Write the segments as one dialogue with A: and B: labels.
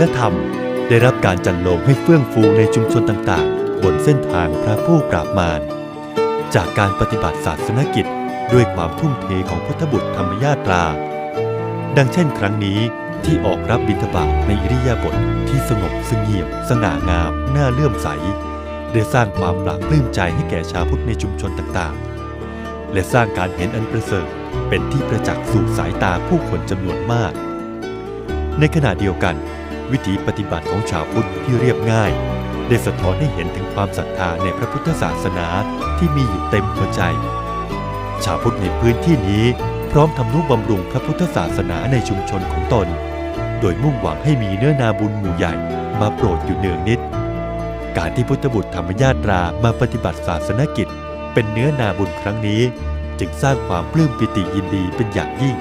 A: ลธรรม ได้รับการจันลงให้เฟื่องฟูในชุมชนต่างๆ บนเส้นทางพระผู้ปราบมารจากการปฏิบัติศาสนกิจด้วยความทุ่มเทของพุทธบุตรธรรมญาตรา ดังเช่นครั้งนี้ที่ออกรับบิณฑบาตในอิริยาบถทที่สงบสงเงียบสง่างาม น่าเลื่อมใส ได้สร้างความปราบปลื้มใจให้แก่ชาวพุทธในชุมชนต่างๆ และสร้างการเห็นอันประเสริฐเป็นที่ประจักษ์สู่สายตาผู้คนจำนวนมาก ในขณะเดียวกัน วิถีปฏิบัติของชาวพุทธที่เรียบง่าย ได้สะท้อนให้เห็นถึงความศรัทธาในพระพุทธศาสนาที่มีอยู่เต็มหัวใจ ชาวพุทธในพื้นที่นี้พร้อมทำนุบำรุงพระพุทธศาสนาในชุมชนของตน โดยมุ่งหวังให้มีเนื้อนาบุญหมู่ใหญ่มาโปรดอยู่เนืองนิด การที่พุทธบุตรธรรมญาตรามาปฏิบัติศาสนกิจ เป็นเนื้อนาบุญครั้งนี้ จึงสร้างความปลื้มปิติยินดีเป็นอย่างยิ่ง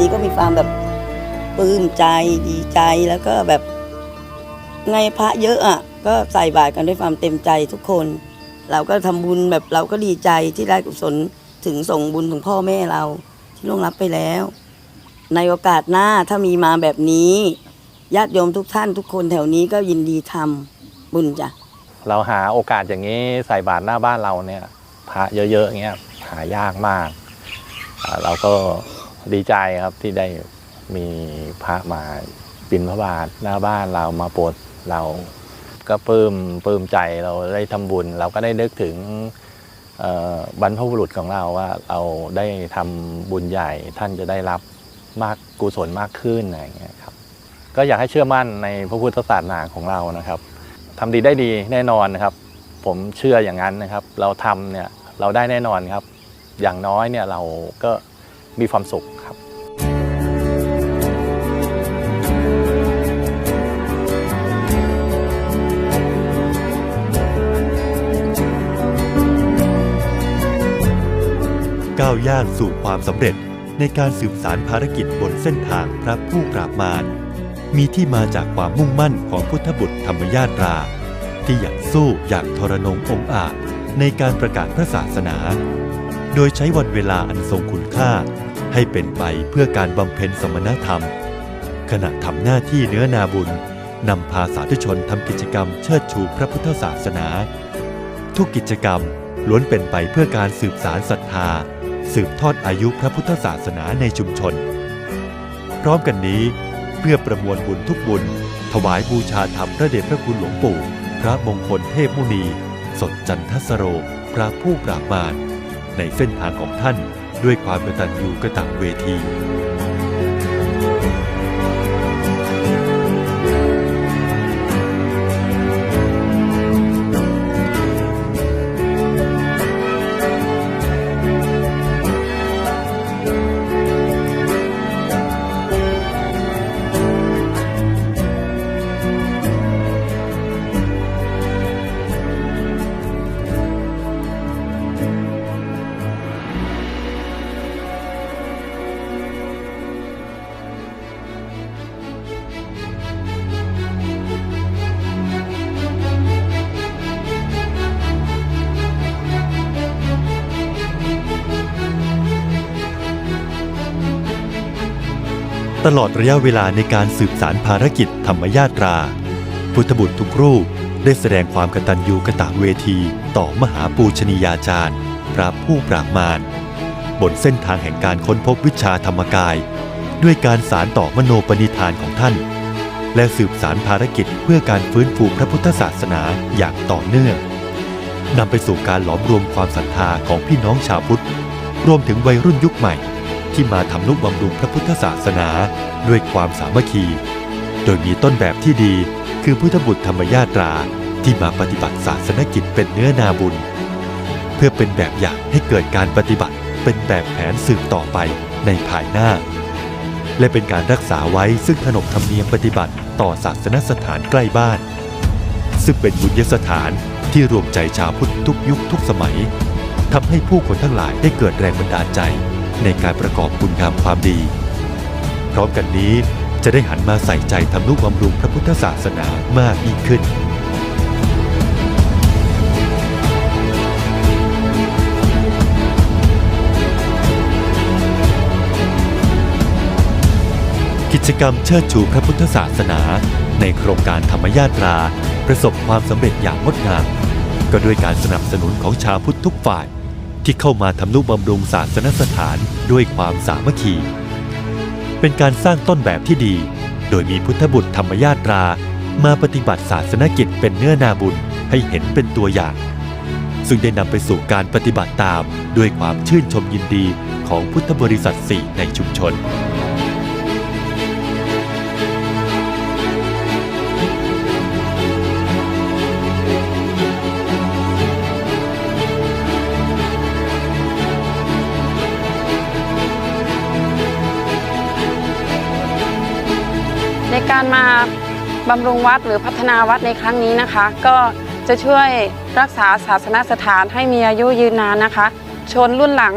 B: นี้ก็มีความแบบปลื้มใจดีใจแล้วก็แบบไงพระเยอะอะก็ใส่บาตรกันด้วยความเต็มใจทุกคน เราก็ทำบุญแบบเราก็ดีใจที่ได้กุศลถึงส่งบุญถึงพ่อแม่เราที่ล่วงลับไปแล้ว ในโอกาสหน้าถ้ามีมาแบบนี้ญาติโยมทุกท่านทุกคนแถวนี้ก็ยินดีทำบุญจ้ะ
C: เราหาโอกาสอย่างนี้ใส่บาตรหน้าบ้านเราเนี่ยพระเยอะๆอย่างเงี้ยหายากมาก เราก็ ดีใจครับที่ได้มีพระมาบินพระบาทหน้าบ้านเรามาโปรดเราก็ปลื้มปลื้มใจเราได้ทำบุญ เราก็ได้นึกถึงบรรพบุรุษของเราว่าเราได้ทำบุญใหญ่ท่านจะได้รับมากกุศลมากขึ้นอะไรอย่างเงี้ยครับก็อยากให้เชื่อมั่นในพระพุทธศาสนาของเรานะครับทำดีได้ดีแน่นอนนะครับ ผมเชื่ออย่างนั้นนะครับ เราทำเนี่ยเราได้แน่นอนครับ อย่างน้อยเนี่ยเราก็ มีความสุขครับ
A: ก้าวย่างสู่ความสำเร็จในการสืบสารภารกิจบนเส้นทางพระผู้ปราบมารมีที่มาจากความมุ่งมั่นของพุทธบุตรธรรมญาตรา ที่อยากสู้อย่างทรนงองอาจในการประกาศพระศาสนา โดยใช้วันเวลาอันทรงคุณค่า ให้เป็นไปเพื่อการบำเพ็ญสมณธรรม ขณะทำหน้าที่เนื้อนาบุญนำพาสาธุชนทำกิจกรรมเชิดชูพระพุทธศาสนา ทุกกิจกรรมล้วนเป็นไปเพื่อการสืบสารศรัทธา สืบทอดอายุพระพุทธศาสนาในชุมชน พร้อมกันนี้ เพื่อประมวลบุญทุกบุญ ถวายบูชาธรรมพระเดชพระคุณหลวงปู่ พระมงคลเทพมุนี สดจันทสโร พระผู้ปราบมาร ในเส้นทางของท่าน ด้วยความกตัญญูกตเวที ตลอดระยะเวลาในการสืบสารภารกิจธรรมญาตรา พุทธบุตรทุกรูปได้แสดงความกตัญญูกตเวที ต่อมหาปูชนียาจารย์ พระผู้ปราบมารบนเส้นทางแห่งการค้นพบวิชาธรรมกาย ด้วยการสารต่อมโนปณิธานของท่าน และสืบสารภารกิจเพื่อการฟื้นฟูพระพุทธศาสนาอย่างต่อเนื่องนำไปสู่การหลอมรวมความศรัทธาของพี่น้องชาวพุทธ รวมถึงวัยรุ่นยุคใหม่ ที่มาทำนุบำรุงพระพุทธศาสนาด้วยความสามัคคี โดยมีต้นแบบที่ดีคือพุทธบุตรธรรมญาตราที่มาปฏิบัติศาสนกิจเป็นเนื้อนาบุญ เพื่อเป็นแบบอย่างให้เกิดการปฏิบัติเป็นแบบแผนสืบต่อไปในภายหน้า และเป็นการรักษาไว้ซึ่งขนบธรรมเนียมปฏิบัติต่อศาสนสถานใกล้บ้าน ซึ่งเป็นบุญยสถานที่รวมใจชาวพุทธทุกยุคทุกสมัยทำให้ผู้คนทั้งหลายได้เกิดแรงบันดาลใจ ในการประกอบคุณงามความดี พร้อมกันนี้จะได้หันมาใส่ใจทำนุบำรุงพระพุทธศาสนามากยิ่งขึ้นกิจกรรมเชิดชูพระพุทธศาสนา ในโครงการธรรมญาตรา ประสบความสำเร็จอย่างงดงาม ก็ด้วยการสนับสนุนของชาวพุทธทุกฝ่าย ที่เข้ามาทำนุบำรุงศาสนสถานด้วยความสามัคคี เป็นการสร้างต้นแบบที่ดี โดยมีพุทธบุตรธรรมญาตรา มาปฏิบัติศาสนกิจเป็นเนื้อนาบุญให้เห็นเป็นตัวอย่าง ซึ่งได้นำไปสู่การปฏิบัติตามด้วยความชื่นชมยินดีของพุทธบริษัทสี่ในชุมชน
D: มาบำรุงวัดหรือพัฒนาวัดในครั้งนี้นะคะ ก็จะช่วยรักษาศาสนสถานให้มีอายุยืนนานนะคะ ชนรุ่นหลัง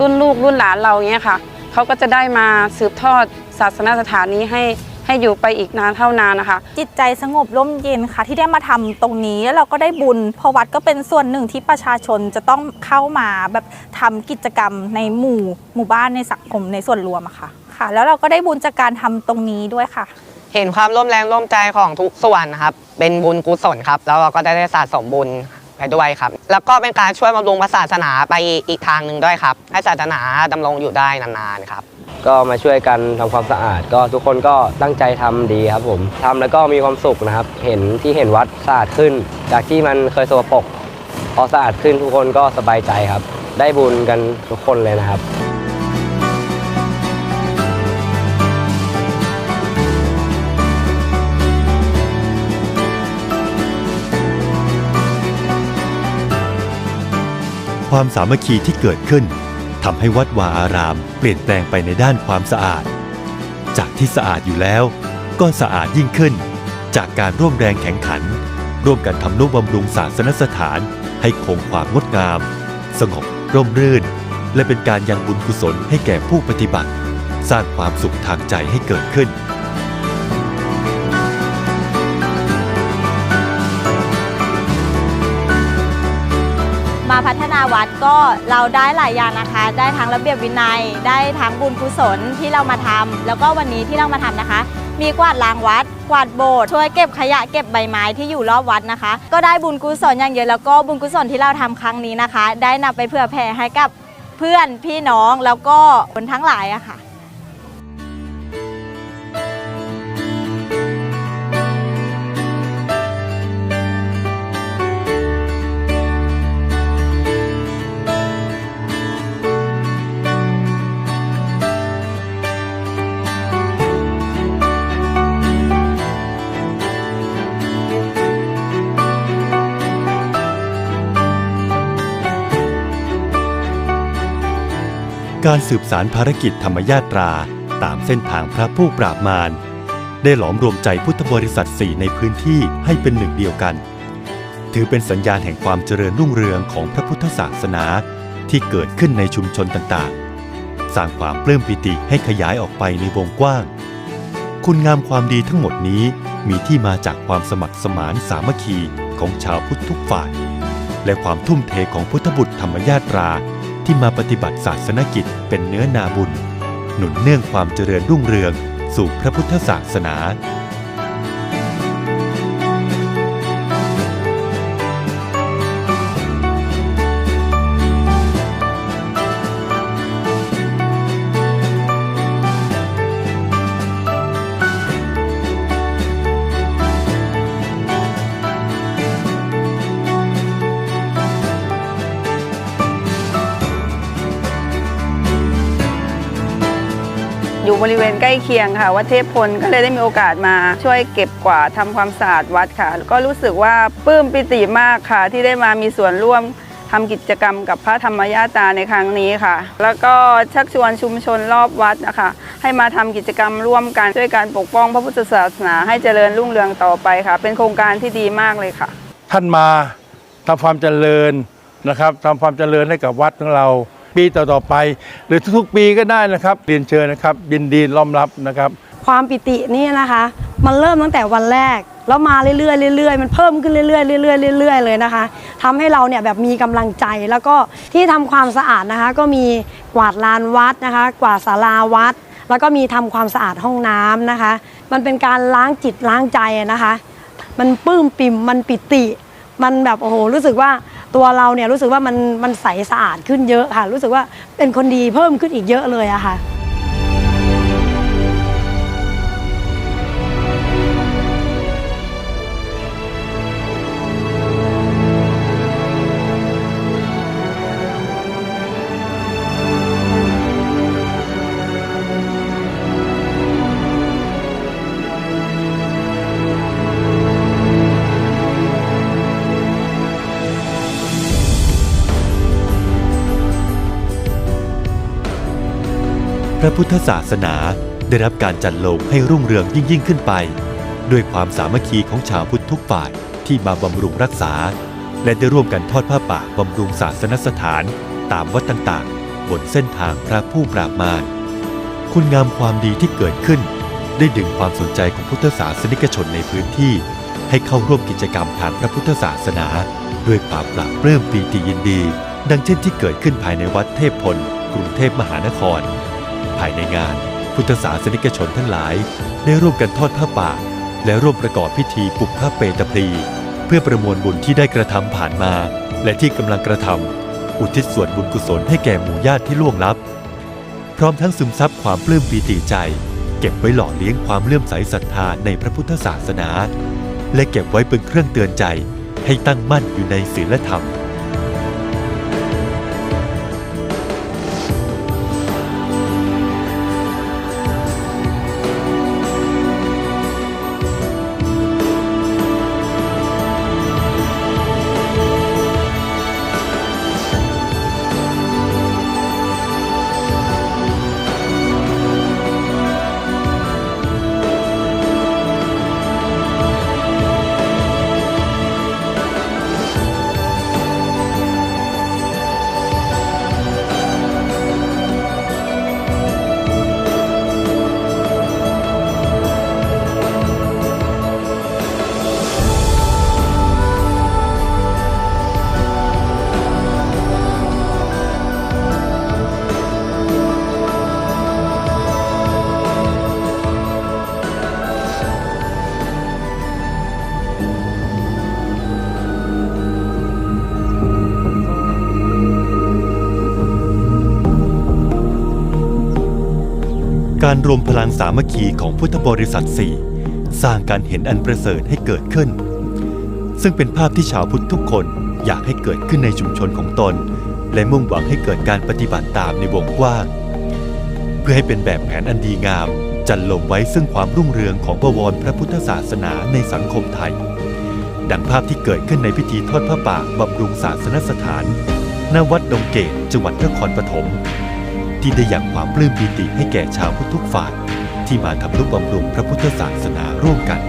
D: รุ่นลูกรุ่นหลานเราเนี้ยค่ะเขาก็จะได้มาสืบทอดศาสนสถานนี้ให้ให้อยู่ไปอีกนานเท่านานนะคะ
E: จิตใจสงบร่มเย็นค่ะ ที่ได้มาทำตรงนี้แล้วเราก็ได้บุญเพอวัดก็เป็นส่วนหนึ่งที่ประชาชนจะต้องเข้ามาแบบทำกิจกรรมในหมู่หมู่บ้านในสังคมในส่วนรวมอะค่ะค่ะ แล้วเราก็ได้บุญจากการทำตรงนี้ด้วยค่ะ
F: เห็นความร่วมแรงร่วมใจของทุกส่วนนะครับ เป็นบุญกุศลครับ แล้วเราก็ได้ได้สะสมบุญไปด้วยครับ แล้วก็เป็นการช่วยบำรุงศาสนาไปอีกทางหนึ่งด้วยครับ ให้ศาสนาดำรงอยู่ได้นานๆครับ
G: ก็มาช่วยกันทำความสะอาด ก็ทุกคนก็ตั้งใจทำดีครับผมทำแล้วก็มีความสุขนะครับ เห็นที่เห็นวัดสะอาดขึ้น จากที่มันเคยสกปรกพอสะอาดขึ้นทุกคนก็สบายใจครับ ได้บุญกันทุกคนเลยนะครับ
A: ความสามัคคีที่เกิดขึ้นทำให้วัดวาอาราม เปลี่ยนแปลงไปในด้านความสะอาด จากที่สะอาดอยู่แล้ว ก็สะอาดยิ่งขึ้น จากการร่วมแรงแข่งขัน ร่วมกันทำนุบำรุงศาสนสถาน ให้คงความงดงาม สงบร่มรื่น และเป็นการยังบุญกุศลให้แก่ผู้ปฏิบัติ สร้างความสุขทางใจให้เกิดขึ้น
E: ดก็เราได้หลายอย่างนะคะ ได้ทั้งระเบียบวินัย ได้ทั้งบุญกุศลที่เรามาทำแล้วก็วันนี้ที่เรามาทำนะคะ มีกวาดลางวัด กวาดโบสถ์ช่วยเก็บขยะเก็บใบไม้ที่อยู่รอบวัดนะคะ ก็ได้บุญกุศลอย่างเยอะแล้วก็บุญกุศลที่เราทำครั้งนี้นะคะ ได้นำไปเผื่อแผ่ให้กับเพื่อนพี่น้องแล้วก็คนทั้งหลายอะค่ะ
A: การสืบสารภารกิจธรรมญาตราตามเส้นทางพระผู้ปราบมาร ได้หลอมรวมใจพุทธบริษัทสี่ในพื้นที่ให้เป็นหนึ่งเดียวกัน ถือเป็นสัญญาณแห่งความเจริญรุ่งเรืองของพระพุทธศาสนาที่เกิดขึ้นในชุมชนต่างๆ สร้างความปลื้มปิติให้ขยายออกไปในวงกว้าง คุณงามความดีทั้งหมดนี้มีที่มาจากความสมัครสมานสามัคคีของชาวพุทธทุกฝ่าย และความทุ่มเทของพุทธบุตรธรรมญาตรา ที่มาปฏิบัติศาสนกิจเป็นเนื้อนาบุญ หนุนเนื่องความเจริญรุ่งเรืองสู่พระพุทธศาสนา
D: บริเวณใกล้เคียงค่ะ วัดเทพพลก็เลยได้มีโอกาสมาช่วยเก็บกวาดทำความสะอาดวัดค่ะ ก็รู้สึกว่าปลื้มปิติมากค่ะ ที่ได้มามีส่วนร่วมทำ
H: กิจกรรมกับพระธรรมญาตาในครั้งนี้ค่ะ แล้วก็ชักชวนชุมชนรอบวัดนะคะ ให้มาทำกิจกรรมร่วมกันด้วยการปกป้องพระพุทธศาสนา ให้เจริญรุ่งเรืองต่อไปค่ะ เป็นโครงการที่ดีมากเลยค่ะ
I: ท่านมาทำความเจริญนะครับทำความเจริญให้กับวัดของเรา ปีต่อๆไป หรือทุกๆปีก็ได้นะครับเรียนเชิญนะครับ ยินดีล้อมรับนะครับ
J: ความปิตินี่นะคะ มันเริ่มตั้งแต่วันแรก แล้วมาเรื่อยๆเรื่อยๆมันเพิ่มขึ้นเรื่อยๆเรื่อยๆเรื่อยๆเลยนะคะทำให้เราเนี่ยแบบมีกำลังใจแล้วก็ที่ทำความสะอาดนะคะ ก็มีกวาดลานวัดนะคะ กวาดศาลาวัด แล้วก็มีทำความสะอาดห้องน้ำนะคะ มันเป็นการล้างจิตล้างใจนะคะ มันปลื้มปิ่มมันปิติ มันแบบโอ้โหรู้สึกว่า ตัวเราเนี่ยรู้สึกว่ามันมันใสสะอาดขึ้นเยอะค่ะ รู้สึกว่าเป็นคนดีเพิ่มขึ้นอีกเยอะเลยอะค่ะ
A: ระพุทธศาสนาได้รับการจัดโลงให้รุ่งเรืองยิ่งยิ่งขึ้นไป ด้วยความสามัคคีของชาวพุทธทุกฝ่ายที่มาบำรุงรักษา และได้ร่วมกันทอดผ้าป่าบำรุงศาสนสถาน ตามวัดต่างๆ บนเส้นทางพระผู้ปราบมารคุณงามความดีที่เกิดขึ้น ได้ดึงความสนใจของพุทธศาสนิกชนในพื้นที่ ให้เข้าร่วมกิจกรรมทางพระพุทธศาสนา ด้วยความปราบปลื้มปีติยินดี ดังเช่นที่เกิดขึ้นภายในวัดเทพพลกรุงเทพมหานคร ภายในงาน พุทธศาสนิกชนทั้งหลาย ได้ร่วมกันทอดผ้าป่า และร่วมประกอบพิธีปลุกพระเปตพลี เพื่อประมวลบุญที่ได้กระทำผ่านมา และที่กำลังกระทำอุทิศส่วนบุญกุศลให้แก่หมู่ญาติที่ล่วงลับ พร้อมทั้งซึมซับความปลื้มปีติใจ เก็บไว้หล่อเลี้ยงความเลื่อมใสศรัทธาในพระพุทธศาสนา และเก็บไว้เป็นเครื่องเตือนใจให้ตั้งมั่นอยู่ในศีลธรรม การรวมพลังสามัคคีของพุทธบริษัท 4 สร้างการเห็นอันประเสริฐให้เกิดขึ้น ซึ่งเป็นภาพที่ชาวพุทธทุกคนอยากให้เกิดขึ้นในชุมชนของตน และมุ่งหวังให้เกิดการปฏิบัติตามในวงกว้างเพื่อให้เป็นแบบแผนอันดีงาม จันลงไว้ซึ่งความรุ่งเรืองของบวรพระพุทธศาสนาในสังคมไทย ดังภาพที่เกิดขึ้นในพิธีทอดพระป่าบำรุงศาสนสถานณวัดดงเกตจังหวัดนครปฐม ที่ได้อย่างความปลื้มปิติให้แก่ชาวพุทธทุกฝ่าย ที่มาทำนุบำรุงพระพุทธศาสนาร่วมกัน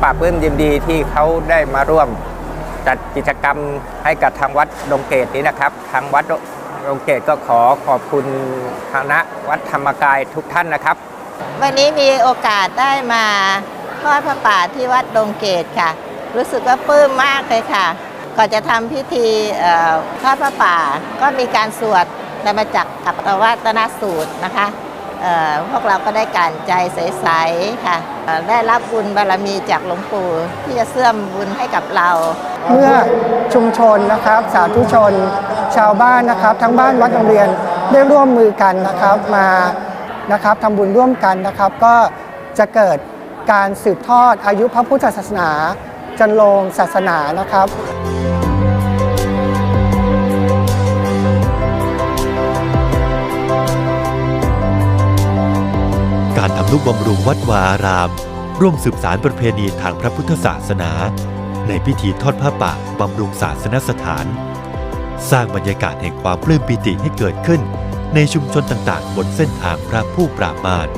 K: ปราบปลื้มยินดีที่เขาได้มาร่วม จัดกิจกรรมให้กับทางวัดดงเกตนี้นะครับ ทางวัดดงเกตก็ขอขอบคุณคณะวัดธรรมกายทุกท่านนะครับ
L: วันนี้มีโอกาสได้มาทอดพระป่าที่วัดดงเกตค่ะ รู้สึกว่าปลื้มมากเลยค่ะ ก่อนจะทำพิธีทอดพระป่าก็มีการสวดธรรมจักกับวัตนสูตรนะคะพวกเราก็ได้การใจใสๆค่ะ ได้รับบุญบารมีจากหลวงปู่ที่จะเสื่อมบุญให้กับเรา
M: เมื่อชุมชนนะครับ สาธุชน ชาวบ้านนะครับ ทั้งบ้านวัดโรงเรียนได้ร่วมมือกันนะครับมานะครับทำบุญร่วมกันนะครับ ก็จะเกิดการสืบทอดอายุพระพุทธศาสนาจันโลงศาสนานะครับ
A: การทำนุบำรุงวัดวาอาราม ร่วมสืบสารประเพณีทางพระพุทธศาสนา ในพิธีทอดผ้าป่าบำรุงศาสนสถาน สร้างบรรยากาศแห่งความปลื้มปิติให้เกิดขึ้น ในชุมชนต่างๆ บนเส้นทางพระผู้ปราบมาร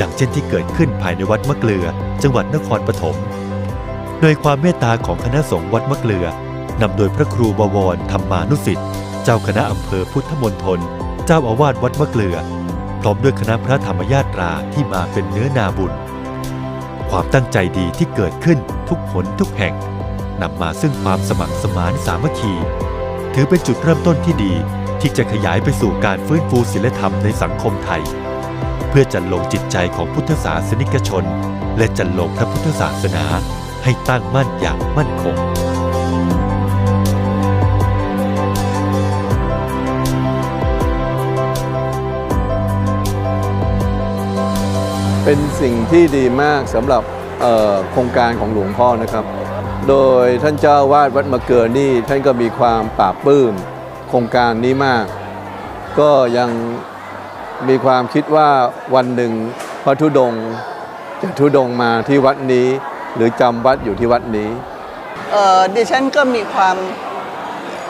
A: ดังเช่นที่เกิดขึ้นภายในวัดมะเกลือ จังหวัดนครปฐมโดยความเมตตาของคณะสงฆ์วัดมะเกลือนำโดยพระครูบวรธรรมานุสิทธิ์เจ้าคณะอำเภอพุทธมณฑลเจ้าอาวาสวัดมะเกลือ พร้อมด้วยคณะพระธรรมยาตราที่มาเป็นเนื้อนาบุญ ความตั้งใจดีที่เกิดขึ้น ทุกผลทุกแห่งนำมาซึ่งความสมัครสมานสามัคคี ถือเป็นจุดเริ่มต้นที่ดีที่จะขยายไปสู่การฟื้นฟูศีลธรรมในสังคมไทย เพื่อจันลงจิตใจของพุทธศาสนิกชน และจันลงพระพุทธศาสนาให้ตั้งมั่นอย่างมั่นคง
N: เป็นสิ่งที่ดีมากสำหรับ โครงการของหลวงพ่อนะครับ โดยท่านเจ้าวาดวัดมะเกินนี่ท่านก็มีความปราบปลื้มโครงการนี้มาก ก็ยังมีความคิดว่าวันหนึ่งพระธุดงค์จะธุดงค์มาที่วัดนี้ หรือจำวัดอยู่ที่วัดนี้
O: เอ่อดิฉันก็มีความ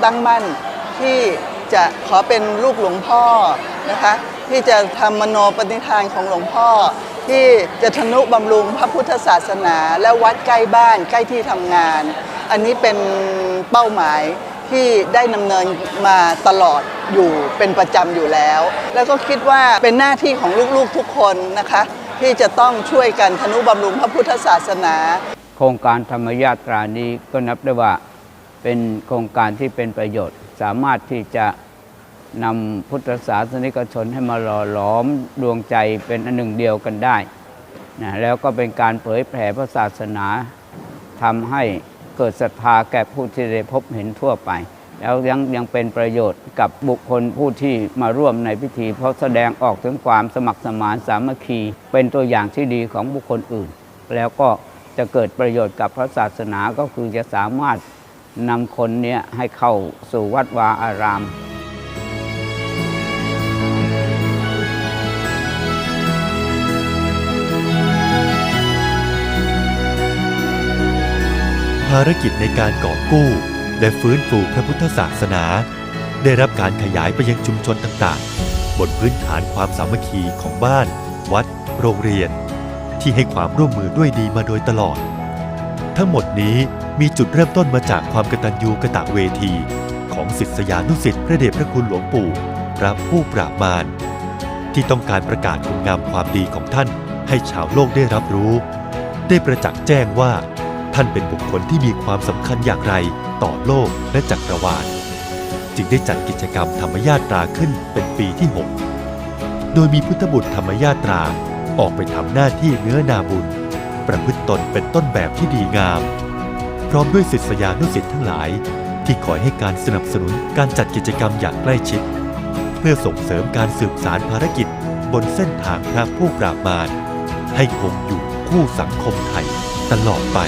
O: ตั้งมั่นที่จะขอเป็นลูกหลวงพ่อนะคะ ที่จะทำมโนปณิธานของหลวงพ่อ ที่จะทนุบำรุงพระพุทธศาสนา และวัดใกล้บ้านใกล้ที่ทำงาน อันนี้เป็นเป้าหมายที่ได้ดำเนินมาตลอดอยู่เป็นประจำอยู่แล้ว แล้วก็คิดว่าเป็นหน้าที่ของลูกๆทุกคนนะคะ ที่จะต้องช่วยกันทนุบำรุงพระพุทธศาสนา
P: โครงการธรรมยาตรานี้ก็นับได้ว่าเป็นโครงการที่เป็นประโยชน์ สามารถที่จะ นำพุทธศาสนิกชนให้มาหล่อหลอมดวงใจเป็นอันหนึ่งเดียวกันได้นะแล้วก็เป็นการเผยแผ่พระศาสนาทำให้เกิดศรัทธาแก่ผู้ที่ได้พบเห็นทั่วไป แล้วยังยังเป็นประโยชน์กับบุคคลผู้ที่มาร่วมในพิธี เพราะแสดงออกถึงความสมัครสมานสามัคคี เป็นตัวอย่างที่ดีของบุคคลอื่น แล้วก็จะเกิดประโยชน์กับพระศาสนาก็คือจะสามารถนำคนเนี้ยให้เข้าสู่วัดวาอารามา
A: รกิจในการก่อกู้ และฟื้นฟูพระพุทธศาสนา ได้รับการขยายไปยังชุมชนต่างๆ บนพื้นฐานความสามัคคีของบ้าน วัด โรงเรียน ที่ให้ความร่วมมือด้วยดีมาโดยตลอด ทั้งหมดนี้มีจุดเริ่มต้นมาจากความกตัญญูกะตะเวที ของศิษยานุศิษย์พระเดชพระคุณหลวงปู่พระผู้ปราบมารที่ต้องการประกาศคุณงามความดีของท่านให้ชาวโลกได้รับรู้ ได้ประจักษ์แจ้งว่า ท่านเป็นบุคคลที่มีความสำคัญอย่างไรต่อโลกและจักรวาล จึงได้จัดกิจกรรมธรรมญาตราขึ้นเป็นปีที่ 6 โดยมีพุทธบุตรธรรมญาตราออกไปทำหน้าที่เนื้อนาบุญ ประพฤติตนเป็นต้นแบบที่ดีงาม พร้อมด้วยศิษยานุศิษย์ทั้งหลาย ที่คอยให้การสนับสนุนการจัดกิจกรรมอย่างใกล้ชิด เพื่อส่งเสริมการสืบสารภารกิจบนเส้นทางพระผู้ปราบมารให้คงอยู่คู่สังคมไทยตลอดไป